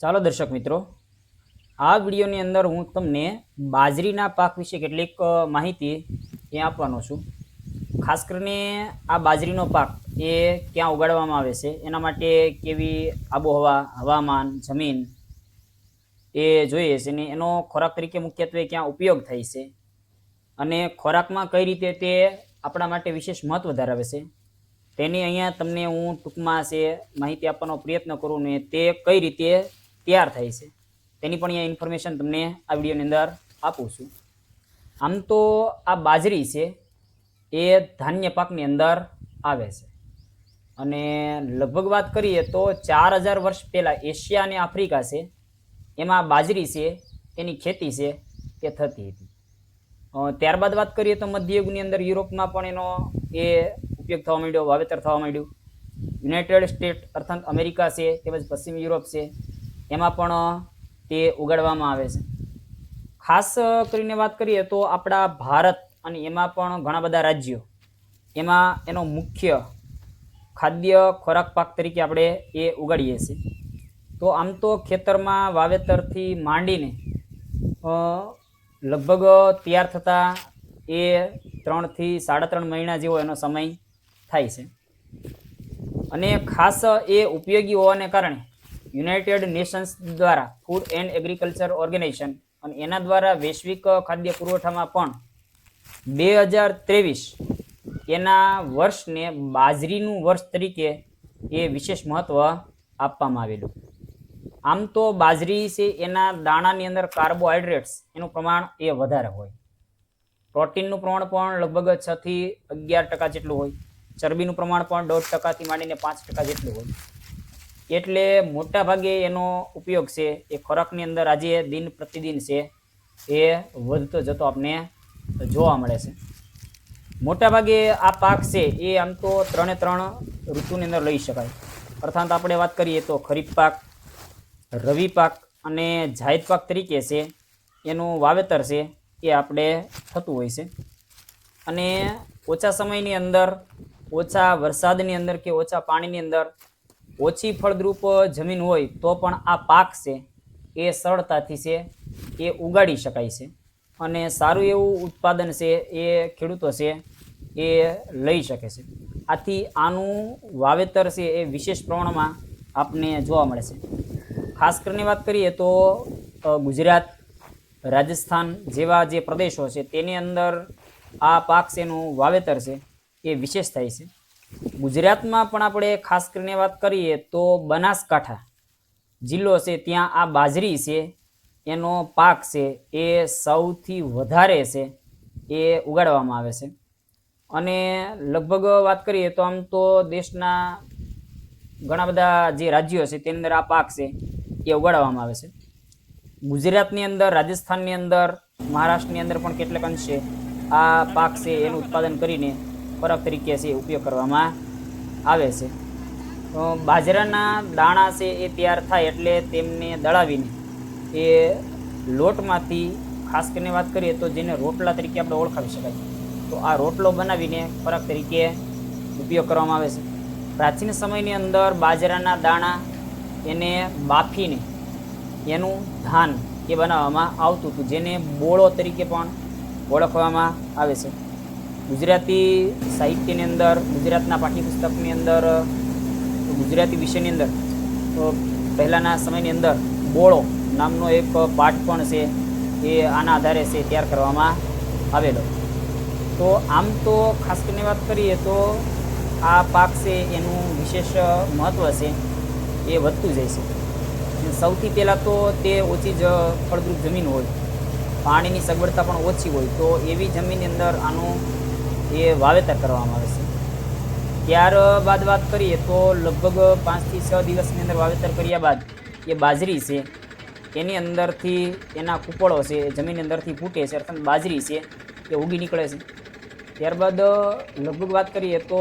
ચાલો દર્શક મિત્રો, આ વિડીયોની અંદર હું તમને બાજરીના પાક વિશે કેટલીક માહિતી એ આપવાનો છું. ખાસ કરીને આ બાજરીનો પાક એ ક્યાં ઉગાડવામાં આવે છે, એના માટે કેવી આબોહવા, હવામાન, જમીન એ જોઈએ છે ને એનો ખોરાક તરીકે મુખ્યત્વે ક્યાં ઉપયોગ થાય છે અને ખોરાકમાં કઈ રીતે તે આપણા માટે વિશેષ મહત્વ ધરાવે છે, તેની અહીંયા તમને હું ટૂંકમાં છે માહિતી આપવાનો પ્રયત્ન કરું ને તે કઈ રીતે તૈયાર થાય છે. તેની પણ અહીંયા ઇન્ફોર્મેશન તમને આ વિડીયોની અંદર આપું છું. આમ તો આ બાજરી છે, એ ધાન્ય પાકની અંદર આવે છે. અને લગભગ વાત કરીએ તો ચાર હજાર વર્ષ પહેલાં એશિયા અને આફ્રિકા છે, એમાં બાજરી છે એની ખેતી છે, તે થતી હતી. ત્યારબાદ વાત કરીએ તો મધ્યયુગની અંદર યુરોપમાં પણ એનો એ ઉપયોગ થવા માંડ્યો, વાવેતર થવા માંડ્યું. યુનાઇટેડ સ્ટેટ, અર્થાત અમેરિકા છે, તેમજ પશ્ચિમ યુરોપ છે. એમાં પણ તે ઉગાડવામાં આવે છે. ખાસ કરીને વાત કરીએ તો આપણા ભારત અને એમાં પણ ઘણા બધા રાજ્યો. એમાં એનો મુખ્ય ખાદ્ય ખોરાક પાક તરીકે આપણે એ ઉગાડીએ છીએ. તો આમ તો ખેતરમાં વાવેતરથી માંડીને લગભગ તૈયાર થતાં એ ત્રણથી સાડા ત્રણ મહિના જેવો એનો સમય થાય છે. અને ખાસ એ ઉપયોગી હોવાને કારણે યુનાઇટેડ નેશન્સ દ્વારા ફૂડ એન્ડ એગ્રીકલ્ચર ઓર્ગેનાઇઝેશન અને એના દ્વારા વૈશ્વિક ખાદ્ય પુરવઠામાં પણ બે હજાર ત્રેવીસ એના વર્ષને બાજરીનું વર્ષ તરીકે એ વિશેષ મહત્ત્વ આપવામાં આવેલું. આમ તો બાજરી છે એના દાણાની અંદર કાર્બોહાઈડ્રેટ્સ એનું પ્રમાણ એ વધારે હોય. પ્રોટીનનું પ્રમાણ પણ લગભગ છથી અગિયાર ટકા જેટલું હોય. ચરબીનું પ્રમાણ પણ દોઢ ટકાથી માંડીને પાંચ ટકા જેટલું હોય. એટલે મોટા ભાગે એનો ઉપયોગ છે, એ ખોરાકની અંદર આજે દિન પ્રતિદિન છે, એ વધતો જતો આપણે જોવા મળે છે. મોટા ભાગે આ પાક છે, એ આમ તો ત્રણે ત્રણ ઋતુની અંદર લઈ શકાય. અર્થાત આપણે વાત કરીએ તો ખરીફ પાક, રવિ પાક અને જાયદ પાક તરીકે છે, એનું વાવેતર છે, એ આપણે થતું હોય છે. અને ઓછા સમયની અંદર, ઓછા વરસાદની અંદર કે ઓછા પાણીની અંદર ઓછી ફળદ્રુપ જમીન હોય તો પણ આ પાક છે એ સરળતાથી છે એ ઉગાડી શકાય છે અને સારું એવું ઉત્પાદન છે એ ખેડૂતો છે એ લઈ શકે છે. આથી આનું વાવેતર છે એ વિશેષ પ્રમાણમાં આપને જોવા મળે છે. ખાસ કરીને વાત કરીએ તો ગુજરાત, રાજસ્થાન જેવા જે પ્રદેશો છે તેની અંદર આ પાક છે એનું વાવેતર છે એ વિશેષ થાય છે. ગુજરાતમાં પણ આપણે ખાસ કરીને વાત કરીએ તો બનાસકાંઠા જિલ્લો છે, ત્યાં આ બાજરી છે, એનો પાક છે, એ સૌથી વધારે છે, એ ઉગાડવામાં આવે છે. અને લગભગ વાત કરીએ તો આમ તો દેશના ઘણા બધા જે રાજ્યો છે, તેની અંદર આ પાક છે, એ ઉગાડવામાં આવે છે. ગુજરાતની અંદર, રાજસ્થાનની અંદર, મહારાષ્ટ્રની અંદર પણ કેટલાક અંશે આ પાક છે, એનું ઉત્પાદન કરીને ખોરાક તરીકે છે ઉપયોગ કરવામાં આવે છે. બાજરાના દાણા છે એ તૈયાર થાય એટલે તેમને દળાવીને એ લોટમાંથી, ખાસ કરીને વાત કરીએ તો જેને રોટલા તરીકે આપણે ઓળખાવી શકાય, તો આ રોટલો બનાવીને ખોરાક તરીકે ઉપયોગ કરવામાં આવે છે. પ્રાચીન સમયની અંદર બાજરાના દાણા એને બાફીને એનું ધાન એ બનાવવામાં આવતું હતું, જેને બોળો તરીકે પણ ઓળખવામાં આવે છે. ગુજરાતી સાહિત્યની અંદર, ગુજરાતના પાઠ્યપુસ્તકની અંદર, ગુજરાતી વિષયની અંદર પહેલાંના સમયની અંદર બોળો નામનો એક પાઠ પણ છે, એ આના આધારે છે, તૈયાર કરવામાં આવેલો. તો આમ તો ખાસ કરીને વાત કરીએ તો આ પાક છે, એનું વિશેષ મહત્ત્વ છે, એ વધતું જાય છે. સૌથી પહેલાં તો તે ઓછી જ ફળદ્રુપ જમીન હોય, પાણીની સગવડતા પણ ઓછી હોય, તો એવી જમીનની અંદર આનું એ વાવેતર કરવામાં આવે છે. ત્યારબાદ વાત કરીએ તો લગભગ પાંચથી છ દિવસની અંદર વાવેતર કર્યા બાદ એ બાજરી છે, એની અંદરથી એના કૂપળો છે, એ જમીનની અંદરથી ફૂટે છે, અર્થાત બાજરી છે, એ ઉગી નીકળે છે. ત્યારબાદ લગભગ વાત કરીએ તો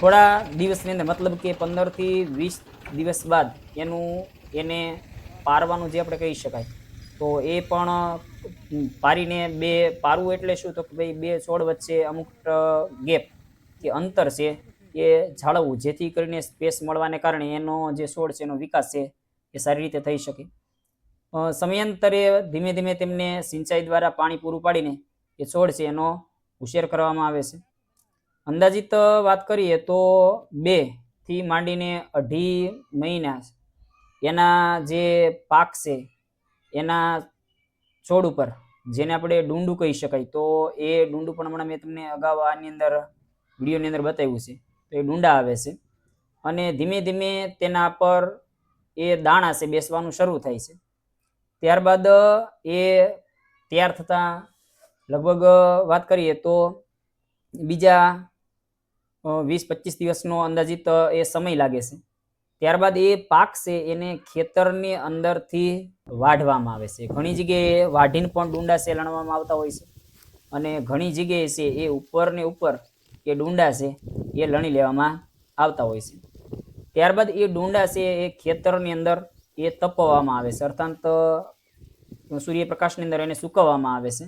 થોડા દિવસની અંદર, મતલબ કે પંદરથી વીસ દિવસ બાદ એનું, એને પારવાનું જે આપણે કહી શકાય તો એ પણ પારીને બે પારવું એટલે શું? તો કે ભાઈ બે છોડ વચ્ચે અમુક ગેપ કે અંતર છે એ જાળવવું, જેથી કરીને સ્પેસ મળવાને કારણે એનો જે છોડ છે એનો વિકાસ છે એ સારી રીતે થઈ શકે. સમયાંતરે ધીમે ધીમે તેમને સિંચાઈ દ્વારા પાણી પૂરું પાડીને એ છોડ છે એનો ઉછેર કરવામાં આવે છે. અંદાજિત વાત કરીએ તો બેથી માંડીને અઢી મહિના એના જે પાક છે એના છોડ ઉપર, જેને આપણે ડુંડું કહી શકાય, તો એ ડુંડું પણ હમણાં મેં તમને અગાઉ આની અંદર વિડીયોની અંદર બતાવ્યું છે. તો એ ડુંડા આવે છે અને ધીમે ધીમે તેના પર એ દાણા છે, બેસવાનું શરૂ થાય છે. ત્યારબાદ એ તૈયાર થતાં લગભગ વાત કરીએ તો બીજા વીસ પચીસ દિવસનો અંદાજિત એ સમય લાગે છે. ત્યારબાદ એ પાક છે, એને ખેતરની અંદરથી વાઢવામાં આવે છે. ઘણી જગ્યાએ વાઢીને પણ ડુંડા છે લણવામાં આવતા હોય છે. અને ઘણી જગ્યાએ છે, એ ઉપર ને ઉપર એ ડુંડા છે, એ લણી લેવામાં આવતા હોય છે. ત્યારબાદ એ ડુંડા છે, એ ખેતરની અંદર એ તપવામાં આવે છે. અર્થાંત સૂર્યપ્રકાશની અંદર એને સૂકવવામાં આવે છે.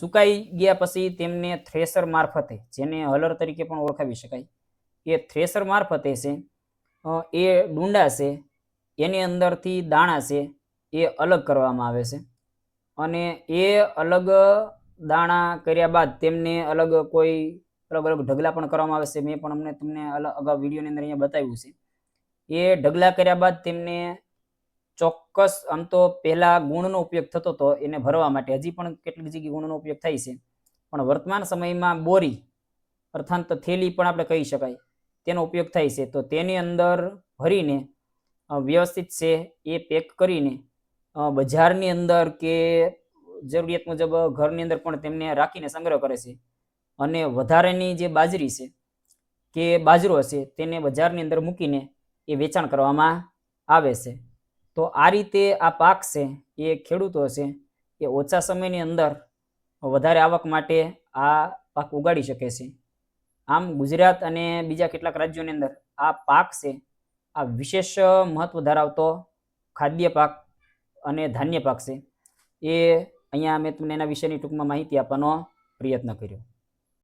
સુકાઈ ગયા પછી તેમને થ્રેસર મારફતે, જેને હલર તરીકે પણ ઓળખાવી શકાય, એ થ્રેસર મારફતે છે એ ડુંડા છે, એની અંદરથી દાણા છે, એ અલગ કરવામાં આવે છે. અને એ અલગ દાણા કર્યા બાદ તેમને અલગ કોઈ અલગ અલગ ઢગલા પણ કરવામાં આવે છે. મેં પણ અમને તમને અલગ અગાઉ વિડીયોની અંદર અહીંયા બતાવ્યું છે. એ ઢગલા કર્યા બાદ તેમને ચોક્કસ આમ તો પહેલાં ગુણનો ઉપયોગ થતો હતો એને ભરવા માટે. હજી પણ કેટલીક જગ્યાએ ગુણનો ઉપયોગ થાય છે. પણ વર્તમાન સમયમાં બોરી, અર્થાંત થેલી પણ આપણે કહી શકાય. તેનો ઉપયોગ થાય છે. તો તેની અંદર ભરીને વ્યવસ્થિત છે એ પેક કરીને બજારની અંદર કે જરૂરિયાત મુજબ ઘરની અંદર પણ તેમને રાખીને સંગ્રહ કરે છે. અને વધારેની જે બાજરી છે કે બાજરો છે તેને બજારની અંદર મૂકીને એ વેચાણ કરવામાં આવે છે. તો આ રીતે આ પાક છે એ ખેડૂતો છે એ ઓછા સમયની અંદર વધારે આવક માટે આ પાક ઉગાડી શકે છે. આમ ગુજરાત અને બીજા કેટલાક રાજ્યોની અંદર આ પાક છે, આ વિશેષ મહત્વ ધરાવતો ખાદ્ય પાક અને ધાન્ય પાક છે, એ અહીંયા મેં તમને એના વિશેની ટૂંકમાં માહિતી આપવાનો પ્રયત્ન કર્યો.